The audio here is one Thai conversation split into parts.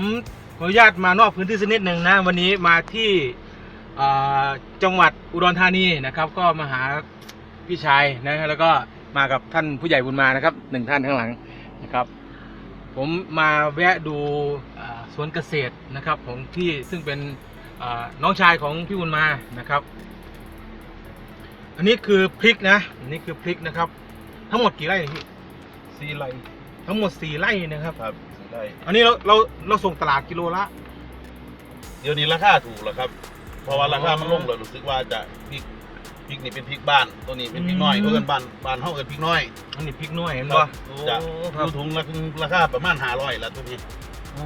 ผมขออนุญาตมานอกพื้นที่สักนิดหนึ่งนะ วันนี้มาที่จังหวัดอุดรธานีนะครับ ก็มาหาพี่ชายนะฮะแล้วก็มากับท่านผู้ใหญ่บุญมานะครับหนึ่งท่านข้างหลังนะครับ ผมมาแวะดูสวนเกษตรนะครับของพี่ซึ่งเป็นน้องชายของพี่บุญมานะครับ อันนี้คือพริกนะอันนี้คือพริกนะครับ ทั้งหมดกี่ไร่เนี่ยพี่ไร่ ทั้งหมดสี่ไร่นะครับ ครับซีไรอันนี้เราเราเราส่งตลาดกิโลละ เดี๋ยวนี้ราคาถูกแล้วครับเพราะว่าราคามันลงเลยรู้สึกว่าจะพริกพริกนี่เป็นพริกบ้าน ตัวนี้เป็นพริกน้อยอืมเพื่อนบ้านบ้านเฮากันพริกน้อยอันนี้พริกน้อยเห็นครัป่ะบโอ้จะครับดูถุงละราคาประมาณ500แล้วตัวนี้โอ้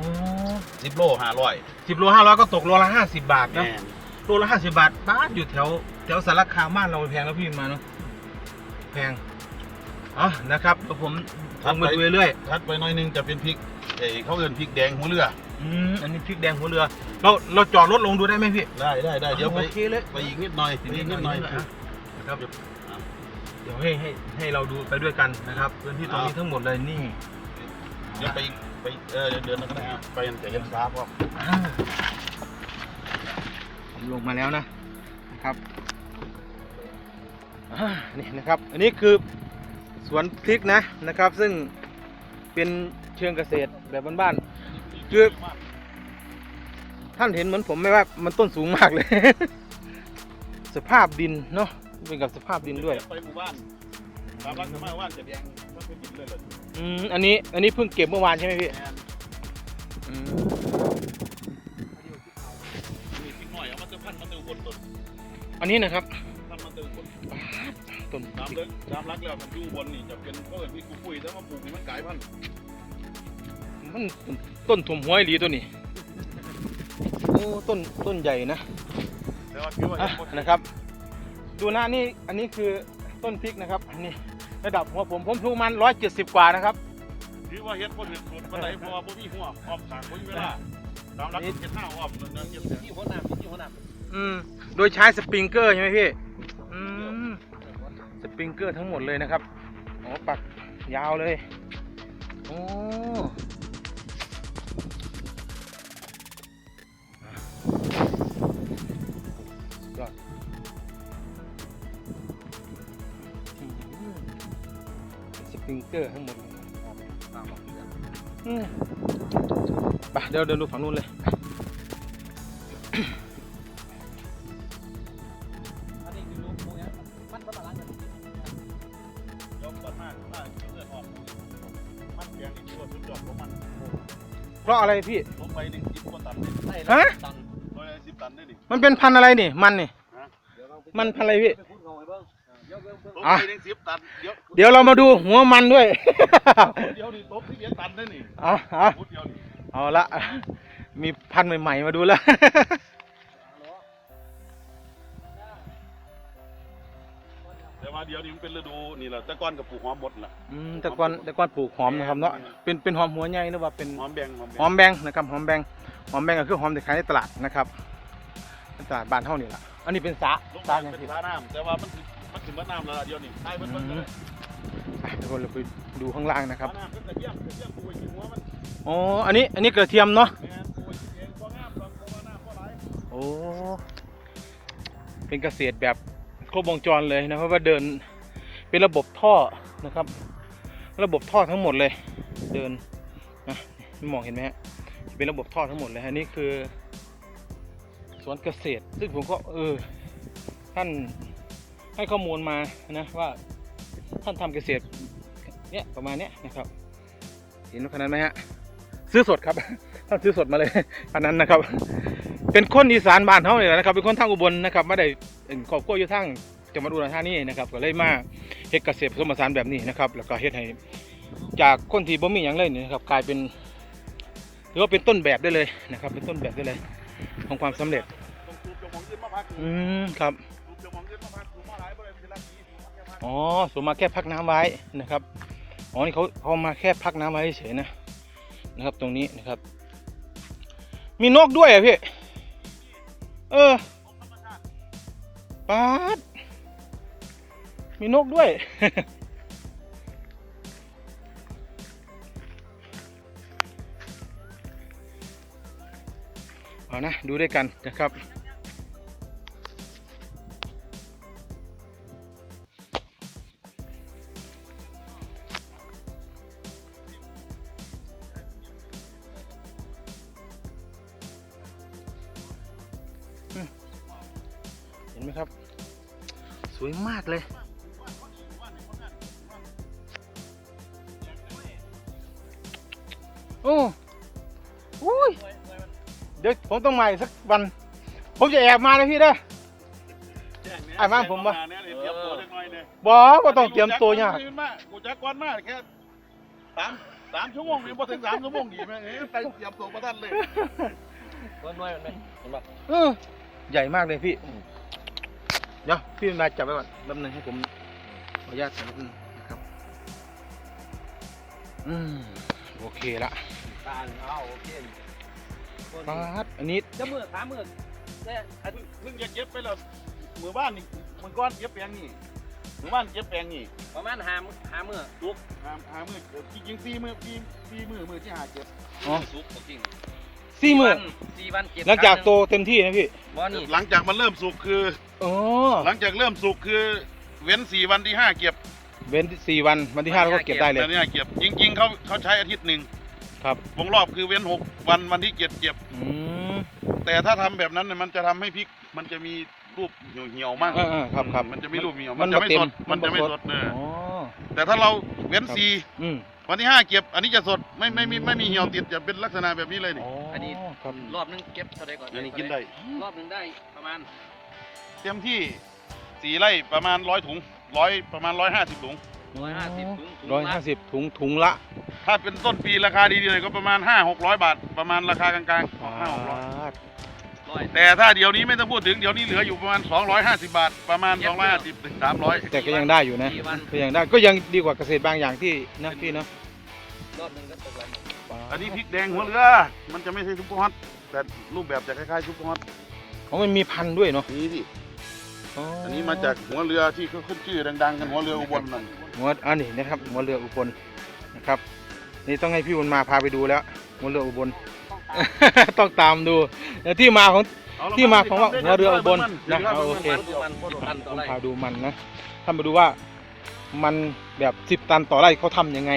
10โล500สิบโลห้าร้อยก็ตกโลละห้าสิบบาทนะแม่นโลละห้าสิบบาทบ้านอยู่แถวแถวสารคามบ้านเราแพงแล้วพี่มาเนาะแพง อ๋อนะครับเดี๋ยวผมลงมาดูเรื่อยถัดไปหน่อยหนึงจะเป็นพริกเอ้เขาเอิ้นพริกแดงหัวเรือๆอืมอันนี้พริกแดงหัวเรือ เราเราจอดรถลงดูได้ไหมพี่ ได้ได้ได้เดี๋ยวไปโอเคเลยไปอีกนิดหน่อยอีกนิดหน่อยนะครับเดี๋ยวให้ให้ให้เราดูไปด้วยกันนะครับพื้นที่ตรงนี้ทั้งหมดเลยนี่ เดี๋ยวไปไปเออเดี๋ยวเดินแล้วก็ได้ครับไปยันแต่ยันซ้าพร้อมอ่าผมลงมาแล้วนะนะครับอ่านี่นะครับ อันนี้คือส วนพริกนะนะครับ ซึ่งเป็นเชิงเกษตรแบบบ้านๆคือท่านเห็นเหมือนผมไหมว่ามันต้นสูงมากเลย สภาพดินเนาะเป็นกับสภาพดินด้วยไปหมู่บ้านตามรักสามารถว่านจะแดงมันเป็นดินเลยเลยอืมอันนี้อันนี้เพิ่งเก็บเมื่อวานใช่ไหมพี่อืมมีพริกหน่อยเอามาเติมพันมาเติมบนต้นอันนี้นะครับพันมาเติมบน ต้นตามเลิกตามรักแล้วมันอยู่บนนี่จะเป็นก็เป็นพริกกุ้ยแต่ว่าปลูกนี่มันกลายพันธุ์มันต้นถุ่มหัวไอ้หลีตัวนี้โอ้ต้นต้นใหญ่นะแต่ว่าถือว่าอะเห็นหมดนะครับ ดูนะนี่อันนี้คือต้นพริกนะครับอันนี้ระดับหัวผมผมปลูกมันร้อยเจ็ดสิบกว่านะครับถือว่าเฮ็ดบ่ถึงสุดปานใดเพราะว่าบ่มีหัวออมสร้างบ่มีเวลาตามรักเฮ็ดหน้าออมเงินเฮ็ดที่หัวหน้าที่หัวหน้าอืมโดยใช้สปริงเกอร์ใช่ไหมพี่อืมส ปริงเกอร์ทั้งหมดเลยนะครับอ๋อปักยาวเลยโอ้ยอดสปริงเกอร์ทั้งหมดเลยอืมไปเดี๋ยวเดินดูฝั่งนู้นเลย เพราะอะไรพี่ลงไป1 10กว่าตันฮะ ตันร้อย10ตันได้ดิมันเป็นพันธุ์อะไรนี่ มันนี่ฮะมันพันธุ์อะไรพี่ลงอะไป1 10ตัน เดี๋ยวเดี๋ยวเรามาดูหัวมันด้วย เดี๋ยวนี่ตบที่เบียตันได้นี่เอาเอาพุดเดียวนี่เอาละ มีพันธุ์ใหม่ ๆ มาดูแล้ว ว่าเดี๋ยวนี้มันเป็นฤดูนี่แหละแต่ก่อนกับปลูกหอมหมดล่ะ อืมแต่ก่อนแต่ก่อนปลูกหอมนะครับเนาะเป็นเป็นหอมหัวใหญ่หรือว่าเป็นหอมแบงหอมแบหองมแบงนะครับหอมแบงหอมแบงก็คือหอมที่ขายในตลาดนะครับในตลาดบ้านเท่านี่แหละอันนี้เป็นสาลงสามาอย่างเป็นที่ท่าน้ำแต่ว่ามันถึงมันถึงว่าน้ำแล้วล่ะเดี๋ยวนี้ใช่เพิ่นเพิ่นอืเลมยไปเดี๋ยวเราไปดูข้างล่างนะครับท่าน้ำเพิ่นกระเทียมกระเทียมปลูกไว้ที่หัวมันอ๋ออันนี้อันนี้กระเทียมเนาะแม่นปลูกไว้ที่เองบ่งามบ่บ่ว่าน้ำบ่หลายโอ้เป็นเกษตรแบบ ครบวงจรเลยนะเพราะว่าเดินเป็นระบบท่อนะครับ ระบบท่อทั้งหมดเลย เดินนะมองเห็นไหมฮะเป็นระบบท่อทั้งหมดเลยอันนี้คือสวนเกษตร ซึ่งผมก็เออท่านให้ข้อมูลมานะว่าท่านทำเกษตรเนี่ยประมาณเนี้ยนะครับ เห็นขนาดนั้นไหมฮะซื้อสดครับท่านซื้อสดมาเลยอันนั้นนะครับ เป็นคนอีสานบ้านเขาเนี่ยนะครับ เป็นคนทางอุบลนะครับไม่ได้เป็นครอบครัวอยู่ทางจังหวัดอุดรธานีนะครับ ก็เลยมาเฮ็ดเกษตรผสมผสานแบบนี้นะครับ แล้วก็เฮ็ดให้จากคนที่บ่มีหยังเลยนี่นะครับกลายเป็นหรือว่าเป็นต้นแบบได้เลยนะครับ เป็นต้นแบบได้เลย ของความสำเร็จอืมครับปลูกเจ้าของขึ้นมาพักปลูกมาหลายบ่ได้ทีละปีปลูกมาแค่พักอ๋อสมมาแค่พักน้ำไว้นะครับอ๋อนี่เขาเขามาแค่พักน้ำไว้เฉยนะนะครับ ตรงนี้นะครับ มีนกด้วยอะพี่ เออปาดมีนกด้วย เอานะ ดูด้วยกันนะครับ นไหมครับ สวยมากเลยโอ้อุ้ยเดี๋ยวผมต้องมาอีกสักวัน ผมจะแอบมาเลยพี่เด้ออะมาผมบ่เนี่ยเตรียมตัวเล็กน้อยเนี่ยบอกว่าต้องเตรียมตัวยากกูจักวันมากแค่สามสามชั่วโมงนี่พอถึงสามชั่วโมงดีไหมเอ้ยไปเตรียมตัวประทันเลยเบิ้ลน้อยมันไหมเห็นปะเออใหญ่มากเลยพี่ เดี๋ยวพี่มาจับไว้ก่อนแป๊บนึงให้ผมขออนุญาตถ่ายรูปนึงนะครับ อืมโอเคละตาเอาโอเคปาดอันนี้จะมือขามือเนี่ยเพิ่งเพิ่งจะเก็บไปแล้วมือบ้านนี่มือก้อนเก็บแปลงนี่มือบ้านเก็บแปลงนี่ประมาณหามหามือสุกหาหามือเออจริงๆสี่มือสี่สี่มือมือที่หาเก็บอ๋อสุกจริงสี่หมื่นสี่วันเก็บหลังจากโตเต็มที่นะพี่บ่นี่หลังจากมันเริ่มสุกคือ อ๋อหลังจากเริ่มสุกคือเว้นสี่วันที่ห้าเก็บเว้นสี่วันวันที่ห้าเราก็เก็บได้เลยแต่เนี่ยเก็บจริง ๆเขาเขาใช้อาทิตย์หนึ่งครับวงรอบคือเว้นหกวันวันที่เจ็ดเก็บอืมแต่ถ้าทำแบบนั้นเนี่ยมันจะทำให้พริกมันจะมีรูปเหี่ยวๆมากเออเออครับครับมันจะมีรูปเหี่ยวมัมันนจะไม่บ่เต็มสดมันจะไม่มันบ่สสดดเนออ๋อแต่ถ้าเราเว้นครับสี่อืมวันที่ห้าเก็บ อันนี้จะสดไม่ไม่มีไม่มีเหี่ยวติดจะเป็นลักษณะแบบนี้เลยนี่อันนี้ครับรอบนึงเก็บเท่าไรก่อนอันนี้กินได้รอบนึงได้ประมาณ เต็มที่สี่ไร่ประมาณร้อยถุงร้อยประมาณร้อยห้าสิบถุง ร้อยห้าสิบถุงถุงร้อยละห้าสิบถุงถุงละถ้าเป็นต้นปีราคาดีๆหน่อยก็ประมาณห้าหกร้อยบาท ประมาณราคากลางๆห้าหกร้อยร้อยแต่ถ้าเดี๋ยวนี้ไม่ต้องพูดถึงเดี๋ยวนี้เหลืออยู่ประมาณ 250 บาท ประมาณ 250ถึง300 แต่ก็ยังได้อยู่นะก็ยังได้ก็ยังดีกว่าเกษตรบางอย่างที่นะพี่เนาะรอบนึงก็ตกละอันนี้พริกแดงหัวเรือ มันจะไม่ใช่ซุปเปอร์ฮอตแต่รูปแบบจะคล้ายๆซุปเปอร์ฮอตอ๋อมันมีพันธุ์ด้วยเนาะ นี่สิ อันนี้มาจากหัวเรือที่เขาขึ้นชื่อดังๆกันหัวเรืออุบลนั่นหัวอันนี้นะครับหัวเรืออุบลนะครับ นี่ต้องให้พี่บุญมาพาไปดูแล้วหัวเรืออุบลต้องตามดูแล้วที่มาของเอละที่มาของว่าหัวเรืออุบลนะดี๋ยวเอาโอเคดูมันพันต่อต้องไรพาดูมันนะท่านมาดูว่ามันแบบสิบตันต่อไร่เขาทำยังไง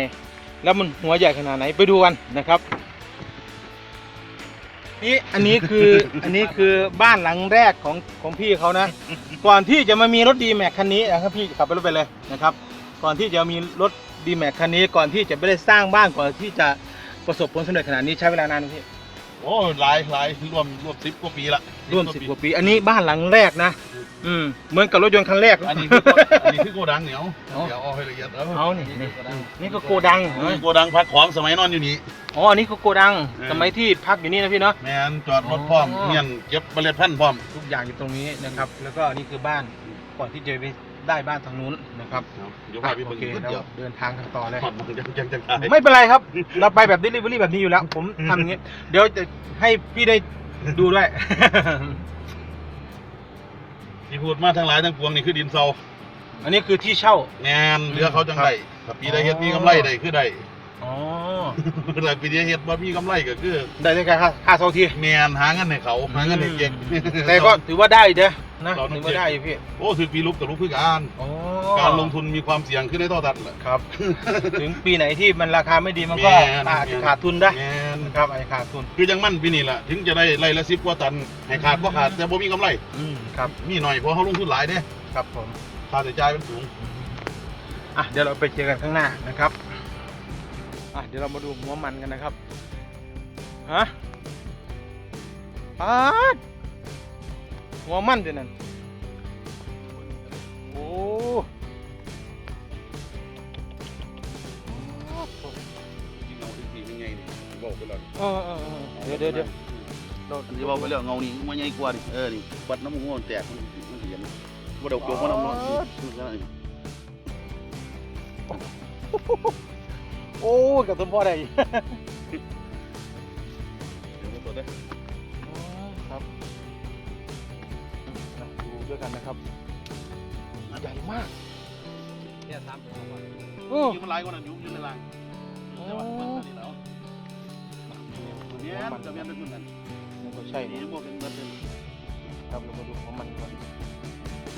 แล้วมันหัวใหญ่ขนาดไหนไปดูกันนะครับ นี่อันนี้คืออันนี้คือบ้านหลังแรกของของพี่เขานะ ก่อนที่จะมามีรถดีแม็กคันนี้นะครับพี่ขับไปรถไปเลยนะครับ ก่อนที่จะมีรถดีแม็กคันนี้ ก่อนที่จะไม่ได้สร้างบ้านก่อนที่จะประสบผลสำเร็จขนาดนี้ใช้เวลานานไหมพี่โอ้หลายหลายรวมรวมสิบกว่าปีละร่วมสิบกว่าปี อันนี้บ้านหลังแรกนะ อืมเหมือนกับรถยนต์คันแรกอันนี้คือโกอันนี้คือโกดังเหนียวอ๋อเดี๋ยวเอาให้ละเอียดเอาเอานี่นี่นี่ก็โกดังอันนี้โกดังพักของสมัยนอนอยู่นี่ อ๋ออันนี้ก็โกดังเออ สมัยที่พักอยู่นี่นะพี่เนาะ แมนจอดรถพร้อมอ๋อ เมียนเก็บเมล็ดพันธุ์พร้อม ทุกอย่างอยู่ตรงนี้นะครับ แล้วก็อันนี่คือบ้านก่อนที่จะไปได้บ้านทางนู้นนะครับเดี๋ยวพาไปโอเบิ่งเคนิดเราเดียวเดินทางกันต่อเลยผ่อนมันยังยังจะขายไม่เป็นไรครับ เราไปแบบ delivery แบบนี้อยู่แล้ว ผมทำอย่างนี้ เดี๋ยวจะให้พี่ได้ดูด้วย ที่พูดมาทั้งหลายทั้งปวงนี่คือดินเซาอันนี้คือที่เช่า แงนเรือเขาจังไรถ้าปีใดเฮ็ดมีกำไรได้คือได้ อ๋อแต่ปีใดเฮ็ดบ่มีกำไรก็คือได้ได้แค่ค่าค่าเช่าที่ แมนหาเงินให้เขาหาเงินให้เก่ง แต่ก็ถือว่าได้เด้อนะเราต้องถือว่าได้อยู่พี่โอ้ถือปีลุกกับลุกคือการอ๋อการลงทุนมีความเสี่ยงขึ้นได้เท่าทันแหละ ครับ ถึงปีไหนที่มันราคาไม่ดีมันก็แม่น อาจจะขาดทุนได้แมนนะครับอาจจะขาดทุนคือยังมั่นปีนี้ล่ะ ถึงจะได้ไร่ละ10กว่าตันให้ขาดบ่ขาดแต่บ่มีกำไร อืมครับมีหน่อยเพราะเขาลงทุนหลายเด้ครับผม ค่าใช้จ่ายมันสูง อะเดี๋ยวเราไปเจอกันข้างหน้านะครับ อะเดี๋ยวเรามาดูหัวมันกันนะครับฮะปาดหัวมันเดี๋ยวนั้นโอ้กินเอาอีกทีมันใหญ่นี่บอกไปแล้วเออเออเออเดี๋ยวเดี๋ยวเดี๋ยวเราอันนี้บอกไปแล้วเงานี่มันใหญ่กว่าดิเออนี่วัดน้ำมันแตกมันมันสิเห็นบ่ดอกโจกมันน้ำมันนี่ โอ้ยกับตัวพ่อได้อีก เดี๋ยวมันตัวได้อ๋อครับอะดูด้วยกันนะครับใหญ่มากเนี่ยสามตัวก่อนโอ้ยิ่งมันหลายกว่านั้นอยู่อยู่ในล่างแต่ว่ามันอันนี้แล้วเนี่ยจะเมียนเป็นคนนั้นอมันก็ใช่นี่นะพวกเป็นเบิดเลยครับเรามาดูของมันก่อน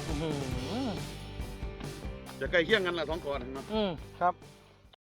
อื้อหือจะใกล้เคียงกันละสองก่อนเห็นไหมอืมครับ